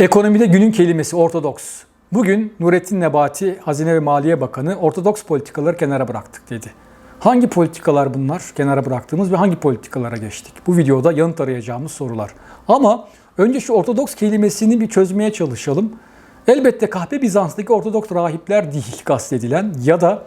Ekonomide günün kelimesi ortodoks. Bugün Nurettin Nebati, Hazine ve Maliye Bakanı ortodoks politikaları kenara bıraktık dedi. Hangi politikalar bunlar kenara bıraktığımız ve hangi politikalara geçtik? Bu videoda yanıt arayacağımız sorular. Ama önce şu ortodoks kelimesini bir çözmeye çalışalım. Elbette kahpe Bizans'taki ortodoks rahipler değil kastedilen ya da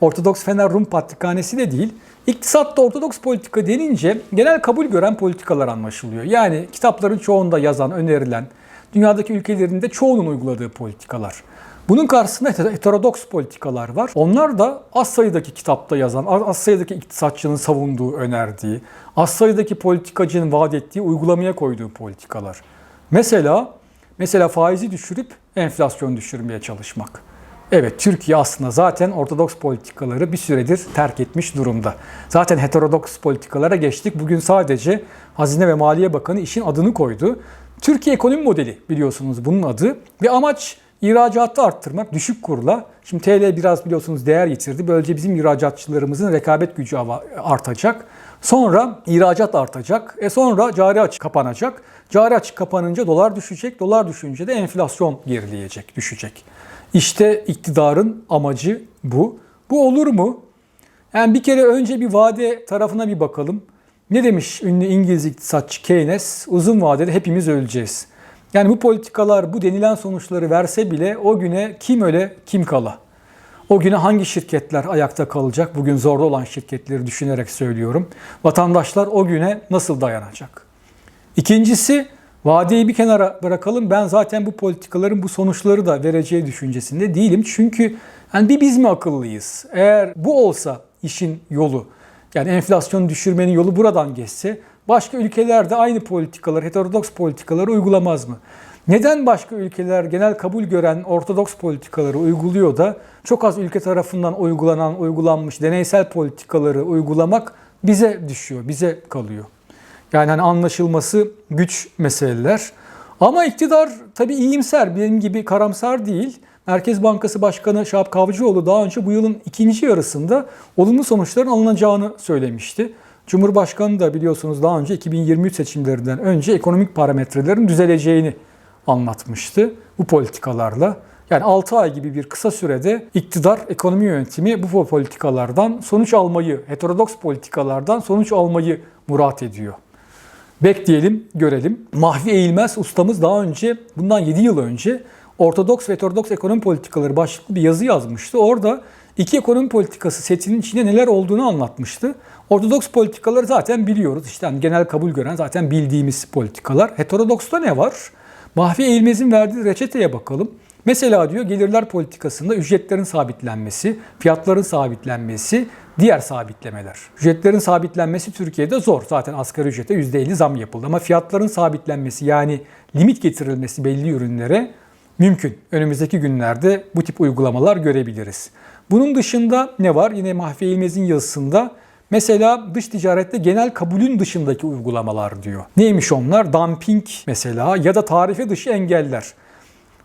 Ortodoks Fener Rum Patrikhanesi de değil. İktisatta ortodoks politika denince genel kabul gören politikalar anlaşılıyor. Yani kitapların çoğunda yazan, önerilen, dünyadaki ülkelerin de çoğunun uyguladığı politikalar. Bunun karşısında heterodoks politikalar var. Onlar da az sayıdaki kitapta yazan, az sayıdaki iktisatçının savunduğu, önerdiği, az sayıdaki politikacının vaat ettiği, uygulamaya koyduğu politikalar. Mesela mesela faizi düşürüp enflasyon düşürmeye çalışmak. Evet Türkiye aslında zaten ortodoks politikaları bir süredir terk etmiş durumda. Zaten heterodoks politikalara geçtik. Bugün sadece Hazine ve Maliye Bakanı işin adını koydu. Türkiye ekonomi modeli biliyorsunuz bunun adı. Ve amaç ihracatı arttırmak düşük kurla. Şimdi TL biraz biliyorsunuz değer yitirdi. Böylece bizim ihracatçılarımızın rekabet gücü artacak. Sonra ihracat artacak. E sonra cari açık kapanacak. Cari açık kapanınca dolar düşecek. Dolar düşünce de enflasyon gerileyecek, düşecek. İşte iktidarın amacı bu. Bu olur mu? Yani bir kere önce bir vade tarafına bir bakalım. Ne demiş ünlü İngiliz iktisatçı Keynes? Uzun vadede hepimiz öleceğiz. Yani bu politikalar bu denilen sonuçları verse bile o güne kim öle kim kala. O güne hangi şirketler ayakta kalacak? Bugün zorda olan şirketleri düşünerek söylüyorum. Vatandaşlar o güne nasıl dayanacak? İkincisi vadeyi bir kenara bırakalım. Ben zaten bu politikaların bu sonuçları da vereceği düşüncesinde değilim. Çünkü yani bir biz mi akıllıyız? Eğer bu olsa işin yolu, yani enflasyonu düşürmenin yolu buradan geçse başka ülkeler de aynı politikalar, heterodoks politikaları uygulamaz mı? Neden başka ülkeler genel kabul gören ortodoks politikaları uyguluyor da çok az ülke tarafından uygulanan, uygulanmış deneysel politikaları uygulamak bize düşüyor, bize kalıyor. Yani hani anlaşılması güç meseleler. Ama iktidar tabii iyimser, benim gibi karamsar değil. Merkez Bankası Başkanı Şahap Kavcıoğlu daha önce bu yılın ikinci yarısında olumlu sonuçların alınacağını söylemişti. Cumhurbaşkanı da biliyorsunuz daha önce 2023 seçimlerinden önce ekonomik parametrelerin düzeleceğini anlatmıştı bu politikalarla. Yani 6 ay gibi bir kısa sürede iktidar ekonomi yönetimi bu politikalardan sonuç almayı, heterodoks politikalardan sonuç almayı murat ediyor. Bekleyelim, görelim. Mahvi Eğilmez ustamız daha önce, bundan 7 yıl önce Ortodoks ve heterodoks ekonomi politikaları başlıklı bir yazı yazmıştı. Orada iki ekonomi politikası setinin içinde neler olduğunu anlatmıştı. Ortodoks politikaları zaten biliyoruz. İşte hani genel kabul gören zaten bildiğimiz politikalar. Heterodoksta ne var? Mahfi Eğilmez'in verdiği reçeteye bakalım. Mesela diyor gelirler politikasında ücretlerin sabitlenmesi, fiyatların sabitlenmesi, diğer sabitlemeler. Ücretlerin sabitlenmesi Türkiye'de zor. Zaten asgari ücrete %50 zam yapıldı. Ama fiyatların sabitlenmesi yani limit getirilmesi belli ürünlere mümkün. Önümüzdeki günlerde bu tip uygulamalar görebiliriz. Bunun dışında ne var? Yine Mahfi İlmez'in yazısında Mesela dış ticarette genel kabulün dışındaki uygulamalar diyor. Neymiş onlar? Dumping mesela ya da tarife dışı engeller.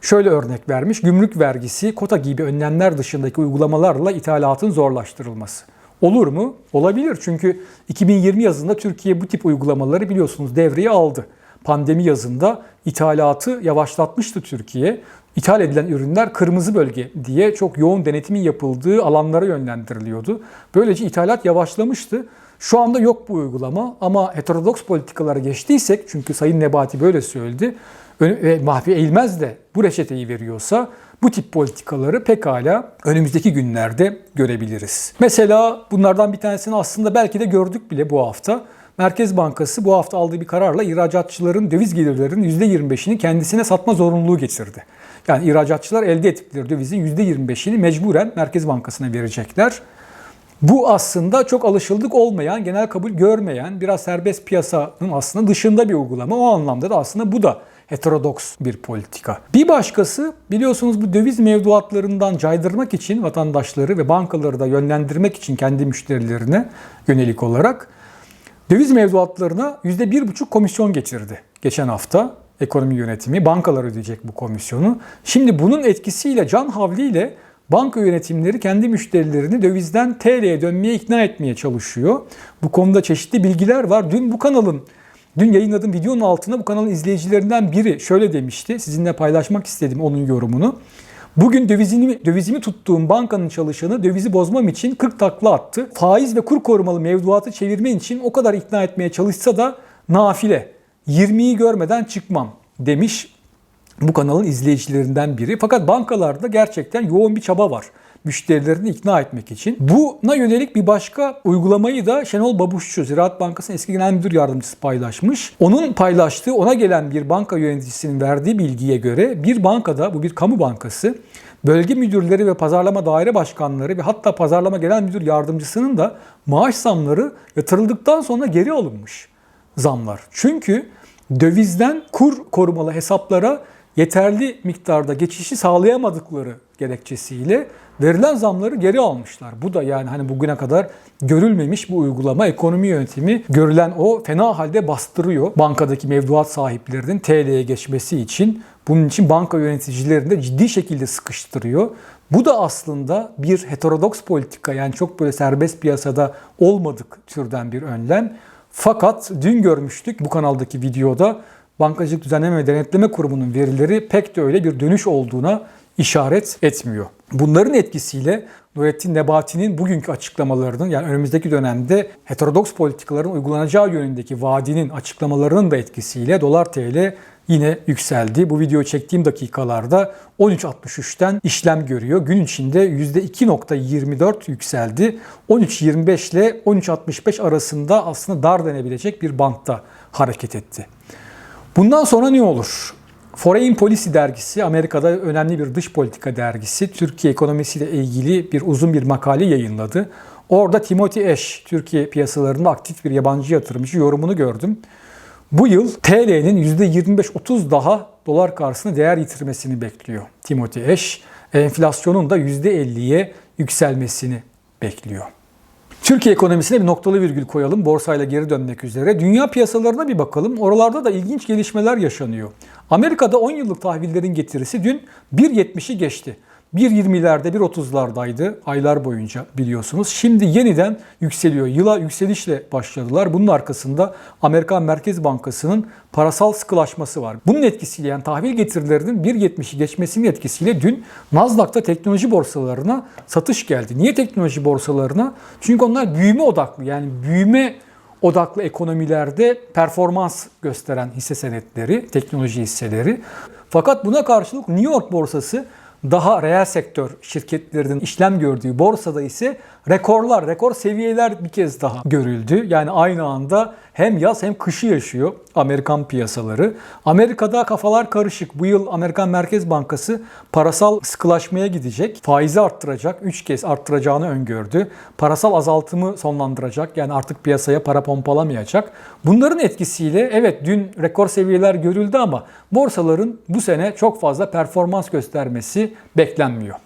Şöyle örnek vermiş, gümrük vergisi, kota gibi önlemler dışındaki uygulamalarla ithalatın zorlaştırılması. Olur mu? Olabilir çünkü 2020 yazında Türkiye bu tip uygulamaları biliyorsunuz devreye aldı. Pandemi yazında ithalatı yavaşlatmıştı Türkiye. İthal edilen ürünler kırmızı bölge diye çok yoğun denetimin yapıldığı alanlara yönlendiriliyordu. Böylece ithalat yavaşlamıştı. Şu anda yok bu uygulama ama heterodoks politikalara geçtiysek çünkü Sayın Nebati böyle söyledi ve Eğilmez de bu reçeteyi veriyorsa bu tip politikaları pekala önümüzdeki günlerde görebiliriz. Mesela bunlardan bir tanesini aslında belki de gördük bile bu hafta. Merkez Bankası bu hafta aldığı bir kararla ihracatçıların döviz gelirlerinin %25'ini kendisine satma zorunluluğu getirdi. Yani ihracatçılar elde ettikleri dövizin %25'ini mecburen Merkez Bankası'na verecekler. Bu aslında çok alışıldık olmayan, genel kabul görmeyen, biraz serbest piyasanın aslında dışında bir uygulama. O anlamda da aslında bu da heterodoks bir politika. Bir başkası biliyorsunuz bu döviz mevduatlarından caydırmak için vatandaşları ve bankaları da yönlendirmek için kendi müşterilerine yönelik olarak döviz mevduatlarına %1,5 komisyon geçirdi geçen hafta ekonomi yönetimi. Bankalar ödeyecek bu komisyonu. Şimdi bunun etkisiyle can havliyle banka yönetimleri kendi müşterilerini dövizden TL'ye dönmeye ikna etmeye çalışıyor. Bu konuda çeşitli bilgiler var. Dün bu kanalın Dün yayınladığım videonun altına bu kanalın izleyicilerinden biri şöyle demişti. Sizinle paylaşmak istedim onun yorumunu. Bugün dövizimi, dövizimi tuttuğum bankanın çalışanı dövizi bozmam için 40 takla attı. Faiz ve kur korumalı mevduatı çevirmen için o kadar ikna etmeye çalışsa da nafile. 20'yi görmeden çıkmam demiş bu kanalın izleyicilerinden biri. Fakat bankalarda gerçekten yoğun bir çaba var müşterilerini ikna etmek için. Buna yönelik bir başka uygulamayı da Şenol Babuşçu, Ziraat Bankası'nın eski genel müdür yardımcısı paylaşmış. Onun paylaştığı, ona gelen bir banka yöneticisinin verdiği bilgiye göre bir bankada, bu bir kamu bankası, bölge müdürleri ve pazarlama daire başkanları ve hatta pazarlama genel müdür yardımcısının da maaş zamları yatırıldıktan sonra geri alınmış zamlar. Çünkü dövizden kur korumalı hesaplara yeterli miktarda geçişi sağlayamadıkları gerekçesiyle verilen zamları geri almışlar. Bu da yani hani bugüne kadar görülmemiş bu uygulama ekonomi yönetimi görülen o fena halde bastırıyor. Bankadaki mevduat sahiplerinin TL'ye geçmesi için bunun için banka yöneticilerini de ciddi şekilde sıkıştırıyor. Bu da aslında bir heterodoks politika yani çok böyle serbest piyasada olmadık türden bir önlem. Fakat dün görmüştük bu kanaldaki videoda Bankacılık Düzenleme ve Denetleme Kurumu'nun verileri pek de öyle bir dönüş olduğuna işaret etmiyor. Bunların etkisiyle Nurettin Nebati'nin bugünkü açıklamalarının yani önümüzdeki dönemde heterodoks politikaların uygulanacağı yönündeki vaadinin açıklamalarının da etkisiyle dolar TL yine yükseldi. Bu videoyu çektiğim dakikalarda 13.63'ten işlem görüyor. Gün içinde %2.24 yükseldi. 13.25 ile 13.65 arasında aslında dar denebilecek bir bantta hareket etti. Bundan sonra ne olur? Foreign Policy dergisi Amerika'da önemli bir dış politika dergisi. Türkiye ekonomisiyle ilgili bir uzun bir makale yayınladı. Orada Timothy Ash, Türkiye piyasalarında aktif bir yabancı yatırımcı yorumunu gördüm. Bu yıl TL'nin %25-30 daha dolar karşısında değer yitirmesini bekliyor Timothy Ash. Enflasyonun da %50'ye yükselmesini bekliyor. Türkiye ekonomisine bir noktalı virgül koyalım. Borsayla geri dönmek üzere. Dünya piyasalarına bir bakalım. Oralarda da ilginç gelişmeler yaşanıyor. Amerika'da 10 yıllık tahvillerin getirisi dün 1.70'i geçti. 1.20'lerde 1.30'lardaydı aylar boyunca biliyorsunuz. Şimdi yeniden yükseliyor. Yıla yükselişle başladılar. Bunun arkasında Amerikan Merkez Bankası'nın parasal sıkılaşması var. Bunun etkisiyle yani tahvil getirilerinin 1.70'i geçmesinin etkisiyle dün Nasdaq'ta teknoloji borsalarına satış geldi. Niye teknoloji borsalarına? Çünkü onlar büyüme odaklı yani büyüme odaklı ekonomilerde performans gösteren hisse senetleri, teknoloji hisseleri. Fakat buna karşılık New York borsası daha reel sektör şirketlerinin işlem gördüğü borsada ise rekorlar, rekor seviyeler bir kez daha görüldü. Yani aynı anda hem yaz hem kışı yaşıyor Amerikan piyasaları. Amerika'da kafalar karışık. Bu yıl Amerikan Merkez Bankası parasal sıkılaşmaya gidecek. Faizi arttıracak. 3 kez arttıracağını öngördü. Parasal azaltımı sonlandıracak. Yani artık piyasaya para pompalamayacak. Bunların etkisiyle evet dün rekor seviyeler görüldü ama borsaların bu sene çok fazla performans göstermesi beklenmiyor.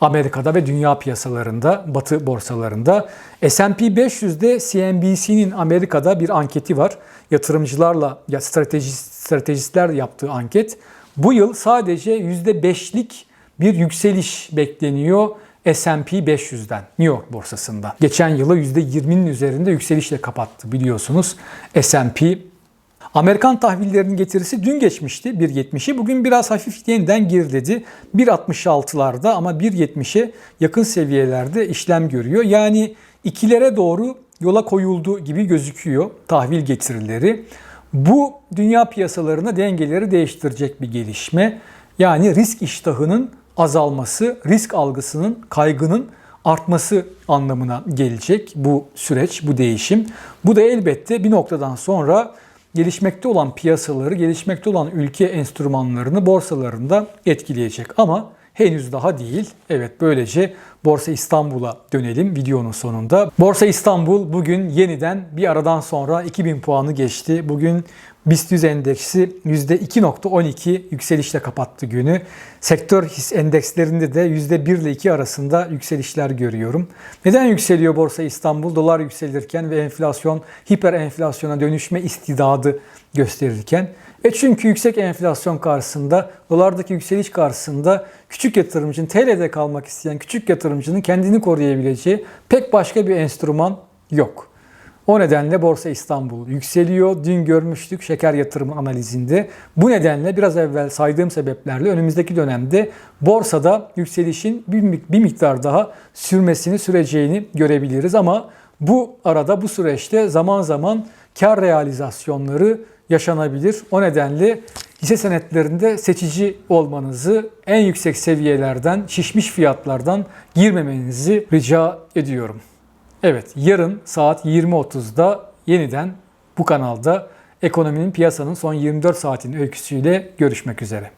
Amerika'da ve dünya piyasalarında, batı borsalarında. S&P 500'de CNBC'nin Amerika'da bir anketi var. Yatırımcılarla, ya stratejist, stratejistler yaptığı anket. Bu yıl sadece %5'lik bir yükseliş bekleniyor S&P 500'den, New York borsasında. Geçen yılı %20'nin üzerinde yükselişle kapattı biliyorsunuz S&P Amerikan tahvillerinin getirisi dün geçmişti 1.70'i. Bugün biraz hafif yeniden geriledi. 1.66'larda ama 1.70'e yakın seviyelerde işlem görüyor. Yani ikilere doğru yola koyuldu gibi gözüküyor tahvil getirileri. Bu dünya piyasalarına dengeleri değiştirecek bir gelişme. Yani risk iştahının azalması, risk algısının, kaygının artması anlamına gelecek bu süreç, bu değişim. Bu da elbette bir noktadan sonra gelişmekte olan piyasaları, gelişmekte olan ülke enstrümanlarını borsalarında etkileyecek. Ama henüz daha değil. Evet böylece Borsa İstanbul'a dönelim videonun sonunda. Borsa İstanbul bugün yeniden bir aradan sonra 2000 puanı geçti. Bugün BIST 100 endeksi %2.12 yükselişle kapattı günü. Sektör his endekslerinde de %1 ile 2 arasında yükselişler görüyorum. Neden yükseliyor Borsa İstanbul? Dolar yükselirken ve enflasyon hiper enflasyona dönüşme istidadı gösterirken. E çünkü yüksek enflasyon karşısında, dolardaki yükseliş karşısında küçük yatırımcının, TL'de kalmak isteyen küçük yatırımcının kendini koruyabileceği pek başka bir enstrüman yok. O nedenle Borsa İstanbul yükseliyor. Dün görmüştük şeker yatırımı analizinde. Bu nedenle biraz evvel saydığım sebeplerle önümüzdeki dönemde borsada yükselişin bir, miktar daha sürmesini süreceğini görebiliriz. Ama bu arada bu süreçte zaman zaman kar realizasyonları yaşanabilir. O nedenle hisse senetlerinde seçici olmanızı, en yüksek seviyelerden, şişmiş fiyatlardan girmemenizi rica ediyorum. Evet, yarın saat 20.30'da yeniden bu kanalda ekonominin piyasanın son 24 saatin öyküsüyle görüşmek üzere.